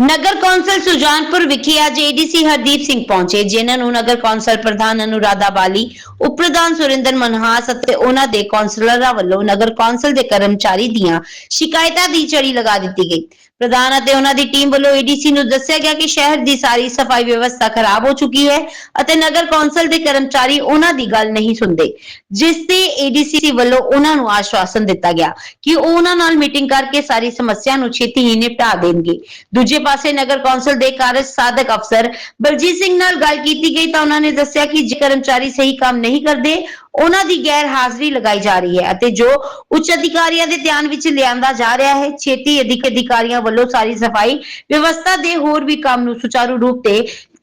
ਨਗਰ council Sujanpur ਵਿਖੇ ਅੱਜ ADC Hardeep Singh ਪਹੁੰਚੇ, ਜਿਨ੍ਹਾਂ ਨੂੰ ਨਗਰ ਕੌਂਸਲ ਪ੍ਰਧਾਨ ਅਨੁਰਾਧਾ ਬਾਲੀ, ਉਪ ਪ੍ਰਧਾਨ ਸੁਰਿੰਦਰ ਮਨਹਾਸ ਅਤੇ ਉਹਨਾਂ ਦੇ ਕੌਂਸਲਰਾਂ ਵੱਲੋਂ ਨਗਰ ਕੌਂਸਲ ਦੇ ਕਰਮਚਾਰੀ ਦੀਆਂ ਸ਼ਿਕਾਇਤਾਂ ਦੀ ਝੜੀ ਲਗਾ ਦਿੱਤੀ ਗਈ। ਪ੍ਰਧਾਨ ਅਤੇ ਉਹਨਾਂ ਦੀ ਟੀਮ ਵੱਲੋਂ ਏਡੀਸੀ ਨੂੰ ਦੱਸਿਆ ਗਿਆ ਕਿ ਸ਼ਹਿਰ ਦੀ ਸਾਰੀ ਸਫ਼ਾਈ ਵਿਵਸਥਾ ਖਰਾਬ ਹੋ ਚੁੱਕੀ ਹੈ ਅਤੇ ਨਗਰ ਕੌਂਸਲ ਦੇ ਕਰਮਚਾਰੀ ਉਹਨਾਂ ਦੀ ਗੱਲ ਨਹੀਂ ਸੁਣਦੇ, ਜਿਸ ਤੇ ਏਡੀਸੀ ਵੱਲੋਂ ਉਹਨਾਂ ਨੂੰ ਆਸ਼ਵਾਸਨ ਦਿੱਤਾ ਗਿਆ ਕਿ ਉਹ ਉਹਨਾਂ ਨਾਲ ਮੀਟਿੰਗ ਕਰਕੇ ਸਾਰੀ ਸਮੱਸਿਆ ਨੂੰ ਛੇਤੀ ਹੀ ਨਿਪਟਾ ਦੇਣਗੇ। ਦੂਜੇ ਪਾਸੇ ਨਗਰ ਕੌਂਸਲ ਦੇ ਕਾਰਜ ਸਾਧਕ ਅਫਸਰ ਬਲਜੀਤ ਸਿੰਘ ਨਾਲ ਗੱਲ ਕੀਤੀ ਗਈ ਤਾਂ ਉਹਨਾਂ ਨੇ ਦੱਸਿਆ ਕਿ ਜੇ ਕਰਮਚਾਰੀ ਸਹੀ ਕੰਮ ਨਹੀਂ ਕਰਦੇ, ਉਹਨਾਂ ਦੀ ਗੈਰ ਹਾਜ਼ਰੀ ਲਗਾਈ ਜਾ ਰਹੀ ਹੈ ਅਤੇ ਜੋ ਉੱਚ ਅਧਿਕਾਰੀਆਂ ਦੇ ਧਿਆਨ ਵਿੱਚ ਲਿਆਂਦਾ ਜਾ ਰਿਹਾ ਹੈ, ਛੇਤੀ ਅਧਿਕ ਅਧਿਕਾਰੀਆਂ ਵੱਲੋਂ ਸਾਰੀ ਸਫ਼ਾਈ ਵਿਵਸਥਾ ਦੇ ਹੋਰ ਵੀ ਕੰਮ ਨੂੰ ਸੁਚਾਰੂ ਰੂਪ ਤੇ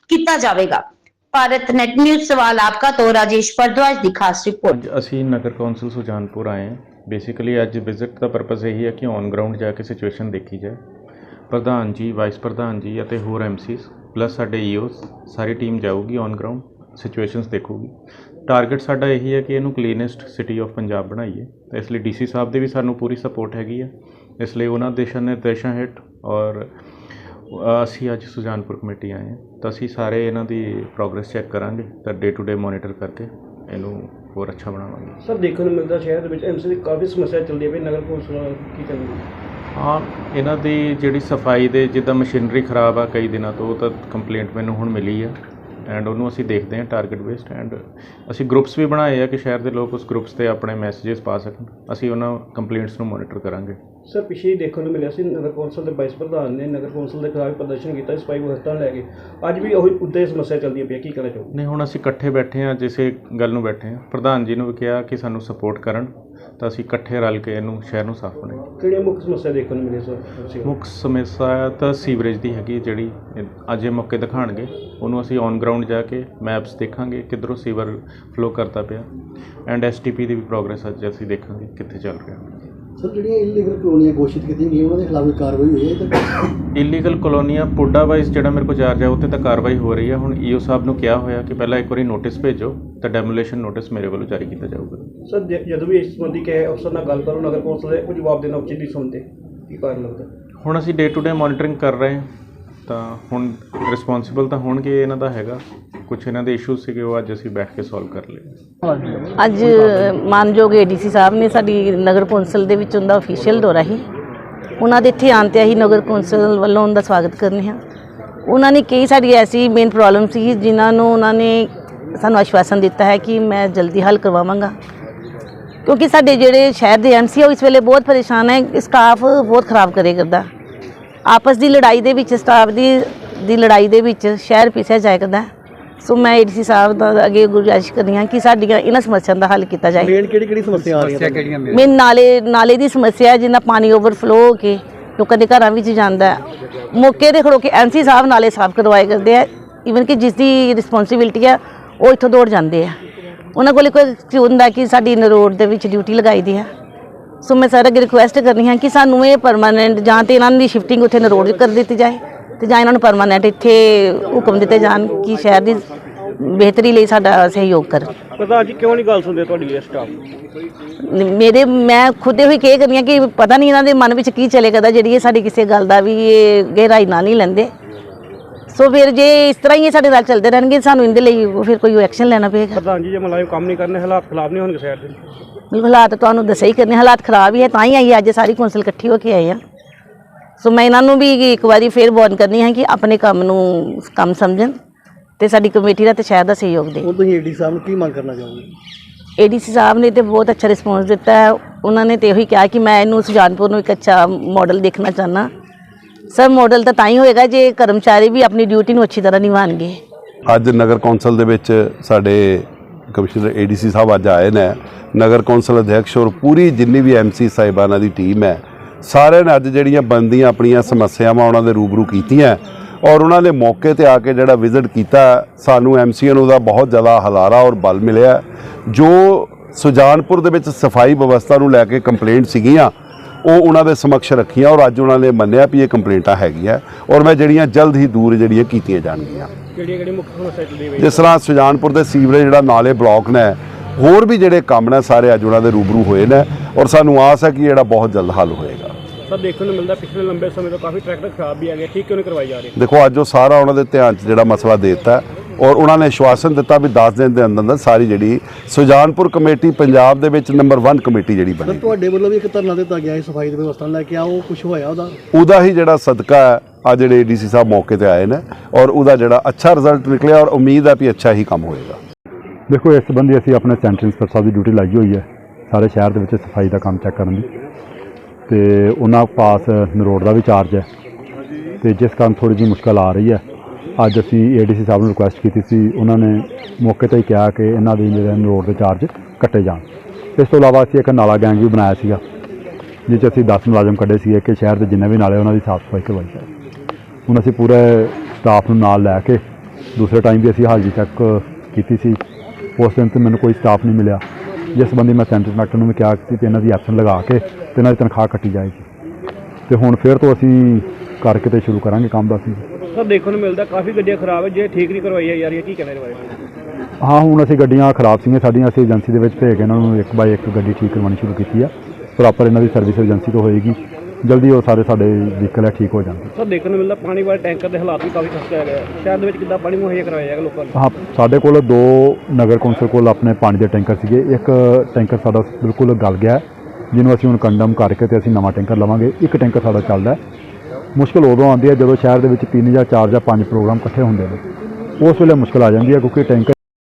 ਕੀਤਾ ਜਾਵੇਗਾ। ਭਾਰਤ ਨੈਟ ਨਿਊਜ਼ ਸਵਾਲ ਆਪਕਾ ਤੋਂ ਰਾਜੇਸ਼ ਭਰਦਵਾਜ ਦੀ ਖਾਸ ਰਿਪੋਰਟ। ਅੱਜ ਅਸੀਂ ਨਗਰ ਕੌਂਸਲ ਸੁਜਾਨਪੁਰ ਆਏ ਹਾਂ। ਬੇਸਿਕਲੀ ਅੱਜ ਵਿਜ਼ਿਟ ਦਾ ਪਰਪਸ ਇਹੀ ਹੈ ਕਿ ਔਨ ਗਰਾਊਂਡ ਜਾ ਕੇ ਸਿਚੁਏਸ਼ਨ ਦੇਖੀ ਜਾਏ। ਪ੍ਰਧਾਨ ਜੀ ਵਾਈਸ ਪ੍ਰਧਾਨ ਜੀ ਅਤੇ ਹੋਰ ਐਮਸੀਸ ਪਲੱਸ ਸਾਡੇ e ਈਓਸ ਸਾਰੀ ਟੀਮ ਜਾਊਗੀ ਔਨ ਗਰਾਊਂਡ ਸਿਚੁਏਸ਼ਨਸ ਦੇਖੂਗੀ। ਟਾਰਗੇਟ ਸਾਡਾ ਇਹੀ ਹੈ ਕਿ ਇਹਨੂੰ ਕਲੀਨੈਸਟ ਸਿਟੀ ਆਫ ਪੰਜਾਬ ਬਣਾਈਏ। ਤਾਂ ਇਸ ਲਈ ਡੀਸੀ ਸਾਹਿਬ ਦੀ ਵੀ ਸਾਨੂੰ ਪੂਰੀ ਸਪੋਰਟ ਹੈਗੀ ਹੈ ਇਸ ਲਈ ਉਹਨਾਂ ਦਿਸ਼ਾ ਨਿਰਦੇਸ਼ਾਂ ਹੇਠ ਔਰ ਅਸੀਂ ਅੱਜ ਸੁਜਾਨਪੁਰ ਕਮੇਟੀ ਆਏ ਹਾਂ। ਤਾਂ ਅਸੀਂ ਸਾਰੇ ਇਹਨਾਂ ਦੀ ਪ੍ਰੋਗਰੈਸ ਚੈੱਕ ਕਰਾਂਗੇ ਤਾਂ ਡੇ ਟੂ ਡੇ ਮੋਨੀਟਰ ਕਰਕੇ ਇਹਨੂੰ ਹੋਰ ਅੱਛਾ ਬਣਾਵਾਂਗੇ। ਸਰ ਦੇਖਣ ਨੂੰ ਮਿਲਦਾ ਸ਼ਹਿਰ ਦੇ ਵਿੱਚ ਐਮਸੀ ਦੀ ਕਾਫੀ ਸਮੱਸਿਆ ਚੱਲਦੀ ਹੈ ਵੀ ਨਗਰ ਕੌਂਸਲ ਕੀ ਚੱਲਦੀ ਹੈ? ਹਾਂ ਇਹਨਾਂ ਦੀ ਜਿਹੜੀ ਸਫ਼ਾਈ ਦੇ ਜਿੱਦਾਂ ਮਸ਼ੀਨਰੀ ਖਰਾਬ ਆ ਕਈ ਦਿਨਾਂ ਤੋਂ ਉਹ ਤਾਂ ਕੰਪਲੇਂਟ ਮੈਨੂੰ ਹੁਣ ਮਿਲੀ ਆ। ਐਂਡ ਉਹਨੂੰ ਅਸੀਂ ਦੇਖਦੇ ਹਾਂ ਟਾਰਗੇਟ ਬੇਸਡ ਐਂਡ ਅਸੀਂ ਗਰੁੱਪਸ ਵੀ ਬਣਾਏ ਆ ਕਿ ਸ਼ਹਿਰ ਦੇ ਲੋਕ ਉਸ ਗਰੁੱਪਸ ਤੇ ਆਪਣੇ ਮੈਸੇजेस ਪਾ ਸਕਣ। ਅਸੀਂ ਉਹਨਾਂ ਕੰਪਲੇਂਟਸ ਨੂੰ ਮੋਨੀਟਰ ਕਰਾਂਗੇ। ਸਰ ਪਿਛੇ ਦੇਖਣ ਨੂੰ ਮਿਲਿਆ ਸੀ ਨਗਰ ਕੌਂਸਲ ਦੇ ਵਾਈਸ ਪ੍ਰਧਾਨ ਨੇ ਨਗਰ ਕੌਂਸਲ ਦੇ ਖਿਲਾਫ ਪ੍ਰਦਰਸ਼ਨ ਕੀਤਾ ਸਫ਼ਾਈ ਵਿਵਸਥਾ ਲੈ ਕੇ। ਅੱਜ ਵੀ ਉਹੀ ਹੀ ਸਮੱਸਿਆ ਚੱਲਦੀ ਪਈ ਹੈ ਕੀ ਕਹਿਣਾ ਚਾਹੋਗੇ? ਨਹੀਂ ਹੁਣ ਅਸੀਂ ਇਕੱਠੇ ਬੈਠੇ ਆ ਜਿਸੇ ਗੱਲ ਨੂੰ ਬੈਠੇ ਆ ਪ੍ਰਧਾਨ ਜੀ ਨੂੰ ਵੀ ਕਿਹਾ ਕਿ ਸਾਨੂੰ ਸਪੋਰਟ ਕਰਨ। ਤਾਂ ਅਸੀਂ ਇਕੱਠੇ ਰਲ ਕੇ ਇਹਨੂੰ ਸ਼ਹਿਰ ਨੂੰ ਸਾਫ਼ ਬਣਾਈਏ ਕਿਹੜੀਆਂ ਮੁੱਖ ਸਮੱਸਿਆ ਦੇਖਣ ਨੂੰ ਮਿਲੀਆਂ ਸਰ ਮੁੱਖ ਸਮੱਸਿਆ ਤਾਂ ਸੀਵਰੇਜ ਦੀ ਹੈਗੀ ਜਿਹੜੀ ਅੱਜ ਇਹ ਮੌਕੇ ਦਿਖਾਣਗੇ ਉਹਨੂੰ ਅਸੀਂ ਔਨ ਗਰਾਊਂਡ ਜਾ ਕੇ ਮੈਪਸ ਦੇਖਾਂਗੇ ਕਿੱਧਰੋਂ ਸੀਵਰ ਫਲੋ ਕਰਦਾ ਪਿਆ। ਐਂਡ ਐਸਟੀਪੀ ਦੀ ਵੀ ਪ੍ਰੋਗਰੈਸ ਅੱਜ ਅਸੀਂ ਦੇਖਾਂਗੇ ਕਿੱਥੇ ਚੱਲ ਰਿਹਾ। ਸਰ ਜਿਹੜੀਆਂ ਇਲੀਗਲ ਕਲੋਨੀਆਂ ਘੋਸ਼ਿਤ ਕੀਤੀਆਂ ਗਈਆਂ ਉਹਨਾਂ ਦੇ ਖਿਲਾਫ ਕੋਈ ਕਾਰਵਾਈ ਹੋਈ ਹੈ ਤਾਂ ਇਲੀਗਲ ਕਲੋਨੀਆਂ ਪੁੱਡਾ ਵਾਈਜ਼ ਜਿਹੜਾ ਮੇਰੇ ਕੋਲ ਚਾਰਜ ਹੈ ਉੱਤੇ ਤਾਂ ਕਾਰਵਾਈ ਹੋ ਰਹੀ ਹੈ। ਹੁਣ ਈਓ ਸਾਹਿਬ ਨੂੰ ਕਿਹਾ ਹੋਇਆ ਕਿ ਪਹਿਲਾਂ ਇੱਕ ਵਾਰੀ ਨੋਟਿਸ ਭੇਜੋ ਤਾਂ ਡੈਮੋਲੇਸ਼ਨ ਨੋਟਿਸ ਮੇਰੇ ਵੱਲੋਂ ਜਾਰੀ ਕੀਤਾ ਜਾਊਗਾ। ਸਰ ਜ- ਜਦੋਂ ਵੀ ਇਸ ਸੰਬੰਧੀ ਕਹੇ ਅਫਸਰ ਨਾਲ ਗੱਲ ਕਰੋ ਨਗਰ ਕੌਂਸਲ ਦੇ ਉਹ ਜਵਾਬ ਦੇਣਾ ਉਚਿਤ ਨਹੀਂ ਸੁਣਦੇ। ਕੀ ਕਾਰਨ ਲੱਗਦਾ ਹੁਣ ਅਸੀਂ ਡੇ ਟੂ ਡੇ ਮੋਨੀਟਰਿੰਗ ਕਰ ਰਹੇ ਹਾਂ। ਤਾਂ ਹੁਣ ਰਿਸਪੌਂਸਿਬਲ ਤਾਂ ਹੋਣਗੇ ਇਹਨਾਂ ਦਾ ਹੈਗਾ। ਕੁਝ ਇਹਨਾਂ ਦੇ ਇਸ਼ੂਜ਼ ਸੀਗੇ ਉਹ ਅੱਜ ਅਸੀਂ ਬੈਠ ਕੇ ਸੋਲਵ ਕਰ ਲਏ। ਅੱਜ ਮਾਨਯੋਗ ਏਡੀਸੀ ਸਾਹਿਬ ਨੇ ਸਾਡੀ ਨਗਰ ਕੌਂਸਲ ਦੇ ਵਿੱਚ ਉਹਦਾ ਅਫੀਸ਼ੀਅਲ ਦੌਰਾ ਸੀ। ਉਹਨਾਂ ਦੇ ਇੱਥੇ ਆਉਣ ਤੇ ਅਸੀਂ ਨਗਰ ਕੌਂਸਲ ਵੱਲੋਂ ਉਹਦਾ ਸਵਾਗਤ ਕਰਨੇ ਹਾਂ। ਉਹਨਾਂ ਨੇ ਕਈ ਸਾਡੀ ਐਸੀ ਮੇਨ ਪ੍ਰੋਬਲਮ ਸੀ ਜਿਨ੍ਹਾਂ ਨੂੰ ਉਹਨਾਂ ਨੇ ਸਾਨੂੰ ਆਸ਼ਵਾਸਨ ਦਿੱਤਾ ਹੈ ਕਿ ਮੈਂ ਜਲਦੀ ਹੱਲ ਕਰਵਾਵਾਂਗਾ। ਕਿਉਂਕਿ ਸਾਡੇ ਜਿਹੜੇ ਸ਼ਹਿਰ ਦੇ ਐਮਸੀ ਉਹ ਇਸ ਵੇਲੇ ਬਹੁਤ ਪਰੇਸ਼ਾਨ ਹੈ ਸਟਾਫ ਬਹੁਤ ਖਰਾਬ ਕਰੇ ਕਰਦਾ। ਆਪਸ ਦੀ ਲੜਾਈ ਦੇ ਵਿੱਚ ਸਟਾਫ ਦੀ ਦੀ ਲੜਾਈ ਦੇ ਵਿੱਚ ਸ਼ਹਿਰ ਪਿੱਛੇ ਜਾਇਆ ਕਰਦਾ। ਸੋ ਮੈਂ ਏਡੀਸੀ ਸਾਹਿਬ ਦਾ ਅੱਗੇ ਗੁਜ਼ਾਰਿਸ਼ ਕਰਦੀ ਹਾਂ ਕਿ ਸਾਡੀਆਂ ਇਹਨਾਂ ਸਮੱਸਿਆਵਾਂ ਦਾ ਹੱਲ ਕੀਤਾ ਜਾਏ। ਮੇਨ ਕਿਹੜੀ ਕਿਹੜੀ ਸਮੱਸਿਆ ਆ ਰਹੀਆਂ ਕਿਹੜੀਆਂ ਮੇਨ ਨਾਲੇ ਨਾਲੇ ਦੀ ਸਮੱਸਿਆ ਹੈ ਜਿੰਨਾ ਪਾਣੀ ਓਵਰਫਲੋ ਹੋ ਕੇ ਲੋਕਾਂ ਦੇ ਘਰਾਂ ਵਿੱਚ ਜਾਂਦਾ ਹੈ। ਮੌਕੇ ਤੇ ਖੜੋ ਕੇ ਐਮਸੀ ਸਾਹਿਬ ਨਾਲੇ ਸਾਫ਼ ਕਰਵਾਏ ਕਰਦੇ ਆ। ਇਵਨ ਕਿ ਜਿਸ ਦੀ ਰਿਸਪੌਂਸਿਬਿਲਟੀ ਹੈ ਉਹ ਇੱਥੋਂ ਦੌੜ ਜਾਂਦੇ ਆ। ਉਹਨਾਂ ਕੋਲ ਕੋਈ ਹੁੰਦਾ ਕਿ ਸਾਡੀ ਰੋਡ ਦੇ ਵਿੱਚ ਡਿਊਟੀ ਲਗਾਈ ਦੀ ਹੈ ਸੋ ਮੈਂ ਸਰ ਅੱਗੇ ਰਿਕੁਐਸਟ ਕਰਨੀ ਹਾਂ ਕਿ ਸਾਨੂੰ ਇਹ ਪਰਮਾਨੈਂਟ ਜਾਂ ਤੇ ਇਹਨਾਂ ਦੀ ਸ਼ਿਫਟਿੰਗ ਉੱਥੇ ਨਰੋਡ ਕਰ ਦਿੱਤੀ ਜਾਏ ਤੇ ਜਾਂ ਇਹਨਾਂ ਨੂੰ ਪਰਮਾਨੈਂਟ ਇੱਥੇ ਹੁਕਮ ਦਿੱਤੇ ਜਾਣ ਕਿ ਸ਼ਹਿਰ ਦੀ ਬਿਹਤਰੀ ਲਈ ਸਾਡਾ ਸਹਿਯੋਗ ਕਰਨ। ਪ੍ਰਧਾਨ ਜੀ ਕਿਉਂ ਨਹੀਂ ਗੱਲ ਸੁਣਦੇ ਤੁਹਾਡੀ ਇਹ ਸਟਾਫ ਮੇਰੇ ਮੈਂ ਖੁਦ ਇਹੋ ਹੀ ਕਹਿ ਕਰਨੀ ਆ ਕਿ ਪਤਾ ਨਹੀਂ ਇਹਨਾਂ ਦੇ ਮਨ ਵਿੱਚ ਕੀ ਚੱਲੇ ਕਰਦਾ ਜਿਹੜੀ ਇਹ ਸਾਡੀ ਕਿਸੇ ਗੱਲ ਦਾ ਵੀ ਇਹ ਗਹਿਰਾਈ ਨਾਲ ਨਹੀਂ ਲੈਂਦੇ। ਸੋ ਫਿਰ ਜੇ ਇਸ ਤਰ੍ਹਾਂ ਹੀ ਸਾਡੇ ਨਾਲ ਚੱਲਦੇ ਰਹਿਣਗੇ ਸਾਨੂੰ ਇਹਦੇ ਲਈ ਫਿਰ ਕੋਈ ਐਕਸ਼ਨ ਲੈਣਾ ਪਏਗਾ। ਪ੍ਰਧਾਨ ਜੀ ਜੇ ਮੁਲਾਜ਼ਮ ਕੰਮ ਨਹੀਂ ਕਰਨੇ ਹਾਲਾਤ ਖਿਲਾਫ ਨਹੀਂ ਹੋਣਗੇ ਸ਼ਹਿਰ ਦੇ। ਬਿਲਕੁਲ ਹਾਲਾਤ ਤੁਹਾਨੂੰ ਦੱਸਿਆ ਹੀ ਕਰਨੇ ਹਾਲਾਤ ਖਰਾਬ ਹੀ ਹੈ ਤਾਂ ਹੀ ਆਈ ਅੱਜ ਸਾਰੀ ਕੌਂਸਲ ਇਕੱਠੀ ਹੋ ਕੇ ਆਏ ਆ। ਸੋ ਮੈਂ ਇਹਨਾਂ ਨੂੰ ਵੀ ਇੱਕ ਵਾਰੀ ਫੇਰ ਵਾਰਨ ਕਰਨੀ ਹੈ ਕਿ ਆਪਣੇ ਕੰਮ ਨੂੰ ਕੰਮ ਸਮਝਣ ਤੇ ਸਾਡੀ ਕਮੇਟੀ ਦਾ ਤੇ ਸ਼ਹਿਰ ਦਾ ਸਹਿਯੋਗ ਦੇਣ। ਹੁਣ ਤੁਸੀਂ ਏਡੀ ਸਾਹਿਬ ਨੂੰ ਕੀ ਮੰਗ ਕਰਨਾ ਚਾਹੋਗੇ? ਏਡੀਸੀ ਸਾਹਿਬ ਨੇ ਤੇ ਬਹੁਤ ਅੱਛਾ ਰਿਸਪੌਂਸ ਦਿੱਤਾ ਹੈ। ਉਹਨਾਂ ਨੇ ਤੇ ਇਹੋ ਹੀ ਕਿਹਾ ਕਿ ਮੈਂ ਇਹਨੂੰ ਸੁਜਾਨਪੁਰ ਨੂੰ ਇੱਕ ਅੱਛਾ ਮਾਡਲ ਦੇਖਣਾ ਚਾਹਨਾ ਸਰ ਮਾਡਲ ਤਾਂ ਤਾਂ ਹੀ ਹੋਏਗਾ ਜੇ ਕਰਮਚਾਰੀ ਵੀ ਆਪਣੀ ਡਿਊਟੀ ਨੂੰ ਅੱਛੀ ਤਰ੍ਹਾਂ ਨਿਭਾਉਣਗੇ ਅੱਜ ਨਗਰ ਕੌਂਸਲ ਦੇ ਵਿੱਚ ਸਾਡੇ ਕਮਿਸ਼ਨਰ ਏਡੀਸੀ ਸਾਹਿਬ ਅੱਜ ਆਏ ਨੇ। ਨਗਰ ਕੌਂਸਲ ਅਧਿਕਸ਼ ਔਰ ਪੂਰੀ ਜਿੰਨੀ ਵੀ ਐਮਸੀ ਸਾਹਿਬਾਨਾਂ ਦੀ ਟੀਮ ਹੈ, ਸਾਰਿਆਂ ਨੇ ਅੱਜ ਜਿਹੜੀਆਂ ਬੰਦੀਆਂ ਆਪਣੀਆਂ ਸਮੱਸਿਆਵਾਂ ਉਹਨਾਂ ਦੇ ਰੂਬਰੂ ਕੀਤੀਆਂ ਔਰ ਉਹਨਾਂ ਨੇ ਮੌਕੇ ਤੇ ਆ ਕੇ ਜਿਹੜਾ ਵਿਜ਼ਿਟ ਕੀਤਾ, ਸਾਨੂੰ ਐਮਸੀਆਂ ਨੂੰ ਦਾ ਬਹੁਤ ਜ਼ਿਆਦਾ ਹਲਾਰਾ ਔਰ ਬਲ ਮਿਲਿਆ। ਜੋ ਸੁਜਾਨਪੁਰ ਦੇ ਵਿੱਚ ਸਫ਼ਾਈ ਵਿਵਸਥਾ ਨੂੰ ਲੈ ਕੇ ਕੰਪਲੇਂਟ ਸੀਗੀਆਂ ਉਹ ਉਹਨਾਂ ਦੇ ਸਮਕਸ਼ ਰੱਖੀਆਂ ਔਰ ਅੱਜ ਉਹਨਾਂ ਨੇ ਮੰਨਿਆ ਵੀ ਇਹ ਕੰਪਲੇਂਟਾਂ ਹੈਗੀਆਂ ਔਰ ਮੈਂ ਜਿਹੜੀਆਂ ਜਲਦ ਹੀ ਦੂਰ ਜਿਹੜੀਆਂ ਕੀਤੀਆਂ ਜਾਣਗੀਆਂ। ਕਿਹੜੀਆਂ ਕਿਹੜੀਆਂ ਮੁੱਖ ਸਮੱਸਿਆ ਚੱਲਦੀ ਪਈ ਜਿਸ ਤਰ੍ਹਾਂ ਸੁਜਾਨਪੁਰ ਦੇ ਸੀਵਰੇਜ ਜਿਹੜਾ ਨਾਲੇ ਬਲਾਕ ਨੇ ਹੋਰ ਵੀ ਜਿਹੜੇ ਕੰਮ ਨੇ ਸਾਰੇ ਅੱਜ ਉਹਨਾਂ ਦੇ ਰੂਬਰੂ ਹੋਏ ਨੇ ਔਰ ਸਾਨੂੰ ਆਸ ਹੈ ਕਿ ਜਿਹੜਾ ਬਹੁਤ ਜਲਦ ਹੱਲ ਹੋਏਗਾ। ਸਰ ਦੇਖਣ ਨੂੰ ਮਿਲਦਾ ਪਿਛਲੇ ਲੰਬੇ ਸਮੇਂ ਤੋਂ ਕਾਫੀ ਟਰੈਕਟਰ ਖਰਾਬ ਵੀ ਹੈਗੇ ਠੀਕ ਕਿਉਂ ਨਹੀਂ ਕਰਵਾਈ ਜਾ ਰਹੀ? ਦੇਖੋ ਅੱਜ ਉਹ ਸਾਰਾ ਉਹਨਾਂ ਦੇ ਧਿਆਨ 'ਚ ਜਿਹੜਾ ਮਸਲਾ ਦੇ ਦਿੱਤਾ ਔਰ ਉਹਨਾਂ ਨੇ ਆਸ਼ਵਾਸਨ ਦਿੱਤਾ ਵੀ 10 ਦਿਨ ਦੇ ਅੰਦਰ ਅੰਦਰ ਸਾਰੀ ਜਿਹੜੀ ਸੁਜਾਨਪੁਰ ਕਮੇਟੀ ਪੰਜਾਬ ਦੇ ਵਿੱਚ ਨੰਬਰ 1 ਕਮੇਟੀ ਜਿਹੜੀ ਬਣੀ। ਤੁਹਾਡੇ ਵੱਲੋਂ ਵੀ ਇੱਕ ਧਰਨਾ ਦਿੱਤਾ ਗਿਆ ਹੈ ਸਫ਼ਾਈ ਦੀ ਵਿਵਸਥਾ ਲੈ ਕੇ ਆ ਉਹ ਕੁਝ ਹੋਇਆ ਉਹਦਾ? ਉਹਦਾ ਹੀ ਜਿਹੜਾ ਸਦਕਾ ਹੈ ਆ ਜਿਹੜੇ ਡੀਸੀ ਸਾਹਿਬ ਮੌਕੇ ਤੇ ਆਏ ਨੇ ਔਰ ਉਹਦਾ ਜਿਹੜਾ ਅੱਛਾ ਰਿਜ਼ਲਟ ਨਿਕਲਿਆ ਔਰ ਉਮੀਦ ਹੈ ਵੀ ਅੱਛਾ ਹੀ ਕੰਮ ਹੋਏਗਾ। ਦੇਖੋ ਇਸ ਸੰਬੰਧੀ ਅਸੀਂ ਆਪਣੇ ਸੈਂਟਰ ਇੰਸਪੈਕਟਰ ਸਾਹਿਬ ਦੀ ਡਿਊਟੀ ਲਾਈ ਹੋਈ ਹੈ ਸਾਰੇ ਸ਼ਹਿਰ ਦੇ ਵਿੱਚ ਸਫ਼ਾਈ ਦਾ ਕੰਮ ਚੈੱਕ ਕਰਨ ਦੀ। ਤੇ ਉਹਨਾਂ ਪਾਸ ਨਰੋਡ ਦਾ ਵੀ ਚਾਰਜ ਹੈ। ਤੇ ਜਿਸ ਕਾਰਨ ਥੋੜੀ ਜਿਹੀ ਮੁਸ਼ਕਲ ਆ ਰਹੀ ਹੈ ਅੱਜ ਅਸੀਂ ਏਡੀਸੀ ਸਾਹਿਬ ਨੂੰ ਰਿਕੁਐਸਟ ਕੀਤੀ ਸੀ, ਉਹਨਾਂ ਨੇ ਮੌਕੇ ਤੇ ਹੀ ਕਿਹਾ ਕਿ ਇਹਨਾਂ ਦੇ ਜਿਹੜੇ ਰੋਡ ਦੇ ਚਾਰਜ ਕੱਟੇ ਜਾਣ। ਇਸ ਤੋਂ ਇਲਾਵਾ ਅਸੀਂ ਇੱਕ ਨਾਲਾ ਗੈਂਗ ਵੀ ਬਣਾਇਆ ਸੀਗਾ, ਜਿਸ 'ਚ ਅਸੀਂ 10 ਮੁਲਾਜ਼ਮ ਕੱਢੇ ਸੀਗੇ ਕਿ ਸ਼ਹਿਰ ਦੇ ਜਿੰਨੇ ਵੀ ਨਾਲੇ, ਉਹਨਾਂ ਦੀ ਸਾਫ਼ ਸਫ਼ਾਈ ਕਰਵਾਈ ਜਾਏ। ਹੁਣ ਅਸੀਂ ਪੂਰੇ ਸਟਾਫ ਨੂੰ ਨਾਲ ਲੈ ਕੇ ਦੂਸਰੇ ਟਾਈਮ ਵੀ ਅਸੀਂ ਹਾਜ਼ਰੀ ਚੈੱਕ ਕੀਤੀ ਸੀ। ਉਸ ਦਿਨ ਤੇ ਮੈਨੂੰ ਕੋਈ ਸਟਾਫ ਨਹੀਂ ਮਿਲਿਆ। ਜਿਸ ਸੰਬੰਧੀ ਮੈਂ ਸੈਂਟਰ ਇੰਸਪੈਕਟਰ ਨੂੰ ਵੀ ਕਿਹਾ ਸੀ ਕਿ ਇਹਨਾਂ ਦੀ ਐਕਸ਼ਨ ਲਗਾ ਕੇ ਤੇ ਇਹਨਾਂ ਦੀ ਤਨਖਾਹ ਕੱਟੀ ਜਾਏਗੀ। ਤੇ ਹੁਣ ਫਿਰ ਤੋਂ ਅਸੀਂ ਕਰਕੇ ਤੇ ਸ਼ੁਰੂ ਕਰਾਂਗੇ ਕੰਮ ਦਾ ਅਸੀਂ। ਸਰ ਦੇਖਣ ਨੂੰ ਮਿਲਦਾ ਕਾਫੀ ਗੱਡੀਆਂ ਖਰਾਬ ਹੈ ਜੇ ਠੀਕ ਨਹੀਂ ਕਰਵਾਈ ਜਾ ਰਹੀ ਹੈ ਕੀ ਕਹਿਣਾ ਇਹਦੇ ਬਾਰੇ? ਹਾਂ ਹੁਣ ਅਸੀਂ ਗੱਡੀਆਂ ਖਰਾਬ ਸੀਗੀਆਂ ਸਾਡੀਆਂ ਅਸੀਂ ਏਜੰਸੀ ਦੇ ਵਿੱਚ ਭੇਜ ਕੇ ਇਹਨਾਂ ਨੂੰ ਇੱਕ ਬਾਈ ਇੱਕ ਗੱਡੀ ਠੀਕ ਕਰਵਾਉਣੀ ਸ਼ੁਰੂ ਕੀਤੀ ਆ। ਪ੍ਰੋਪਰ ਇਹਨਾਂ ਦੀ ਸਰਵਿਸ ਏਜੰਸੀ ਤੋਂ ਹੋਏਗੀ। ਜਲਦੀ ਉਹ ਸਾਰੇ ਸਾਡੇ ਵਹੀਕਲ ਹੈ ਠੀਕ ਹੋ ਜਾਣਗੇ। ਸਰ ਦੇਖਣ ਨੂੰ ਮਿਲਦਾ ਪਾਣੀ ਵਾਲੇ ਟੈਂਕਰ ਦੇ ਹਾਲਾਤ ਵੀ ਕਾਫੀ ਖਸਤਾ ਹੈਗੇ ਆ। ਸ਼ਹਿਰ ਦੇ ਵਿੱਚ ਕਿੱਦਾਂ ਪਾਣੀ ਮੁਹੱਈਆ ਕਰਵਾਇਆ ਜਾਏਗਾ ਲੋਕਾਂ ਨੂੰ? ਹਾਂ ਸਾਡੇ ਕੋਲ ਦੋ ਨਗਰ ਕੌਂਸਲ ਕੋਲ ਆਪਣੇ ਪਾਣੀ ਦੇ ਟੈਂਕਰ ਸੀਗੇ। ਇੱਕ ਟੈਂਕਰ ਸਾਡਾ ਬਿਲਕੁਲ ਗਲ ਗਿਆ ਹੈ, ਜਿਹਨੂੰ ਅਸੀਂ ਹੁਣ ਕੰਡਮ ਕਰਕੇ ਤੇ ਅਸੀਂ ਨਵਾਂ ਟੈਂਕਰ ਲਵਾਂਗੇ। ਇੱਕ ਟੈਂਕਰ ਸਾਡਾ ਚੱਲਦਾ ਹੈ। ਮੁਸ਼ਕਲ ਉਦੋਂ ਆਉਂਦੀ ਹੈ ਜਦੋਂ ਸ਼ਹਿਰ ਦੇ ਵਿੱਚ ਤਿੰਨ ਜਾਂ ਚਾਰ ਜਾਂ ਪੰਜ ਪ੍ਰੋਗਰਾਮ ਇਕੱਠੇ ਹੁੰਦੇ ਨੇ। ਉਸ ਵੇਲੇ ਮੁਸ਼ਕਲ ਆ ਜਾਂਦੀ ਹੈ ਕਿਉਂਕਿ ਟੈਂਕਰ